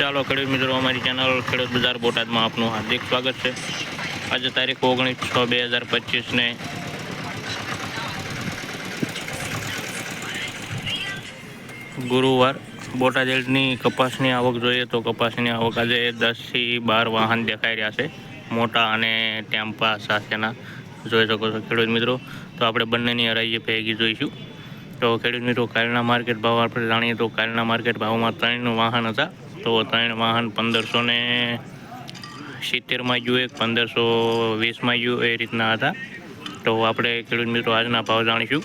ચાલો, ખેડૂત મિત્રો, અમારી ચેનલ ખેડૂત બજાર બોટાદમાં આપનું હાર્દિક સ્વાગત છે. આજે તારીખ ઓગણીસ છ બે હજાર પચીસને ગુરુવાર. બોટાદ એલ્ડની કપાસની આવક જોઈએ તો કપાસની આવક આજે દસથી બાર વાહન દેખાઈ રહ્યા છે. મોટા અને ટેમ્પા સાથેના. જોઈ શકો છો ખેડૂત મિત્રો, તો આપણે બંનેની હરાઈએ ભેગી જોઈશું. તો ખેડૂત મિત્રો, કાલના માર્કેટ ભાવ આપણે જાણીએ તો કાલના માર્કેટ ભાવમાં ત્રણનું વાહન હતા. તો ત્રણ વાહન પંદરસો ને સિત્તેરમાં એક પંદરસો વીસમાં ગયું એ રીતના હતા. તો આપણે ખેડૂત મિત્રો આજના ભાવ જાણીશું.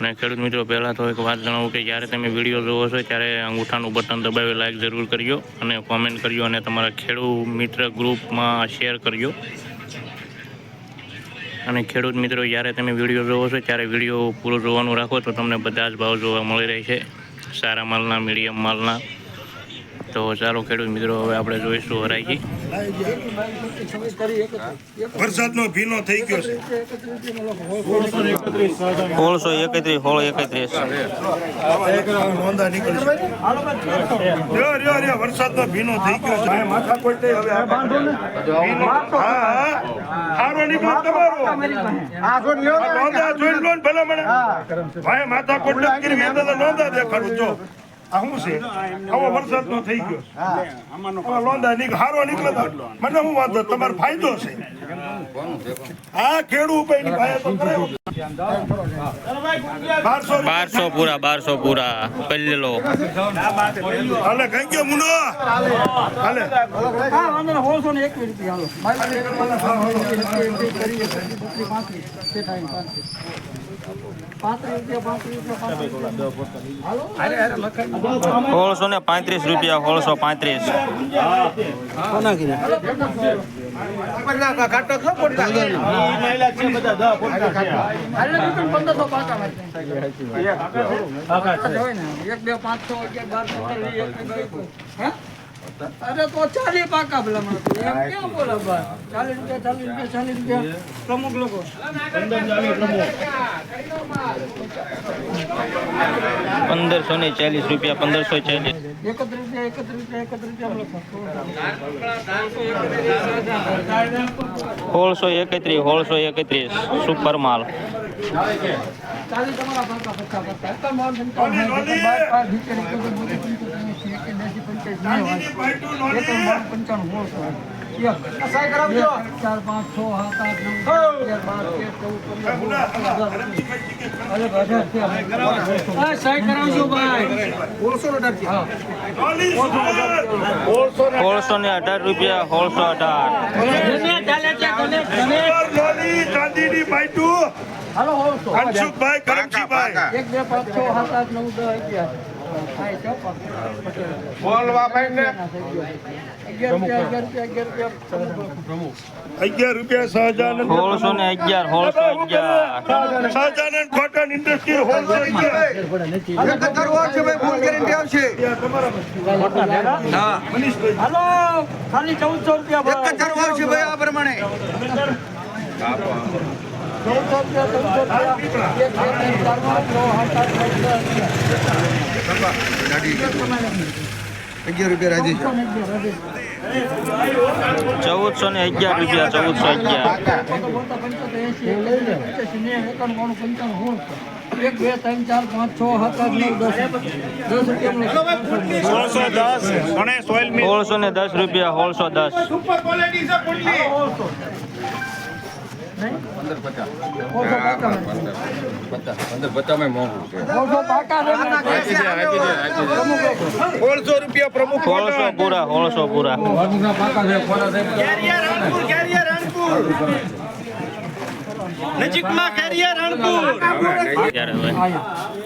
અને ખેડૂત મિત્રો, પહેલાં તો એક વાત જણાવું કે જ્યારે તમે વીડિયો જોવો છો, ત્યારે અંગૂઠાનું બટન દબાવી લાઈક જરૂર કરજો અને કોમેન્ટ કરજો અને તમારા ખેડૂત મિત્ર ગ્રુપમાં શેર કરજો. અને ખેડૂત મિત્રો, જ્યારે તમે વીડિયો જોવો છો, ત્યારે વીડિયો પૂરો જોવાનું રાખો તો તમને બધા જ ભાવ જોવા મળી રહે છે સારા માલના મીડિયમ માલના. તો ચાલો ખેડૂત મિત્રો હવે આપણે જોઈશું હરાઈ વરસાદનો ભીનો થઈ ગયો છે. સોળસો એકત્રીસ સોળ એકત્રીસ. વરસાદનો ભીનો થઈ ગયો છે. માથા પડતે હવે હા. હારો નીકળો તમારો. આ નોંધા જોઈ લો ભલે મને. ભાઈ માથા પડતે કરી મેં તો નોંધા દેખાડું જો. આ શું છે? આવો વરસાદનો થઈ ગયો. લોંધા નીકળ હારો નીકળે મને શું વાંધો? તમારો ફાયદો છે. આ ખેડૂ કરાયો. બારસો બારસો પૂરા બારસો પૂરા. પહેલો હાલે કઈ ગયો મુનો હાલે. ને રૂપિયા હાલો. પાંત્રીસ રૂપિયા પાંત્રીસ રૂપિયા સોળસો ને પાંત્રીસ રૂપિયા સોળસો પાંત્રીસ એક બે પાંચસો અગિયાર બારસો તેર, એક બે બાવીસ. હે? અરે તો ચાલી પાકા પેલા એમ કેમ બોલે ભાઈ? ચાલીસ રૂપિયા ચાલીસ રૂપિયા ચાલીસ રૂપિયા. પ્રમુખ લોકો. પંદરસો ને ચાલીસ રૂપિયા પંદરસો ચાલીસ. એકત્રીસ રૂપિયા એકત્રીસ રૂપિયા એકત્રીસ રૂપિયા સોળસો એકત્રીસ સોળસો એકત્રીસ સુપર માલ. ચાલીસ તમારા ચાર પાંચ છ સાત આઠ નવ સોળ સત્તર અઢાર સોળસો ને અઢાર રૂપિયા સોળસો અઢાર. હાલો સોળસો કરમજીભાઈ. એક બે પાંચ છ સાત આઠ નવ દસ અગિયાર. અગિયાર રૂપિયા સહજાનંદ સોળસો ને અગિયાર સોળસો અગિયાર. સહજાનંદ કોટન ઇન્ડસ્ટ્રી હોલસેલ અગિયાર. હાલો ખાલી ચૌદસો રૂપિયા ભાઈ. ચૌદસો રૂપિયા અગિયાર રૂપિયા રાજી ચૌદસો ને અગિયાર, રૂપિયા ચૌદસો અગિયાર. એક બે ત્રણ ચાર પાંચ છ સાત આઠ નવ દસ દસ સોળસો દસ સોળસો ને દસ રૂપિયા સોળસો દસ. સુપર ક્વોલિટી પચાસ. પંદર પચાસ મોંઘું છે. ઓછો પાકા છે ને? સોળસો રૂપિયા પ્રમુખ સોળસો પૂરા સોળસો પૂરા. ત્યારે હવે એક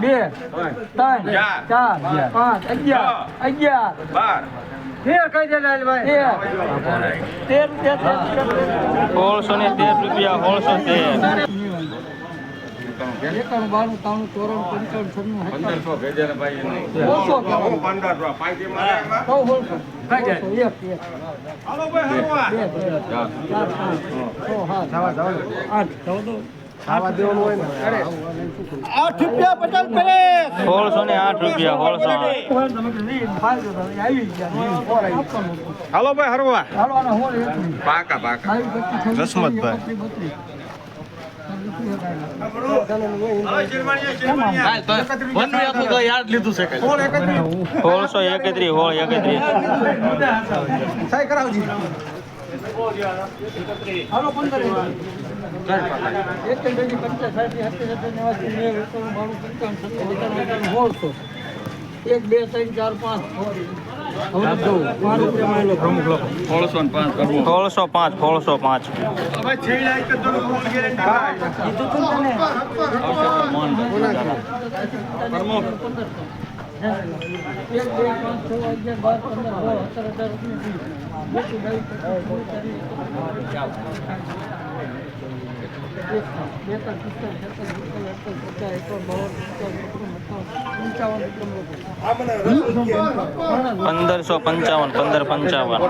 બે. ત્રણ ચાર. પાંચ અગિયાર અગિયાર. બાર. સોળસો ને તેર રૂપિયા હોળસો તેર. એકાણું કે એકાણું બાણું ત્રાણું ચોરાણું સોળસો ને આઠ રૂપિયા સોળસો હાલો ભાઈ હરવા. પાકા પાકા. રસમત સોળસો એકત્રી હોળ એકત્રી સાહેબ કરાવજી એક બે ત્રણ ચાર પાંચ. સોળસો પાંચ સોળસો પાંચ. પ્રમુખ પંદરસો પંચાવન પંદર પંચાવન.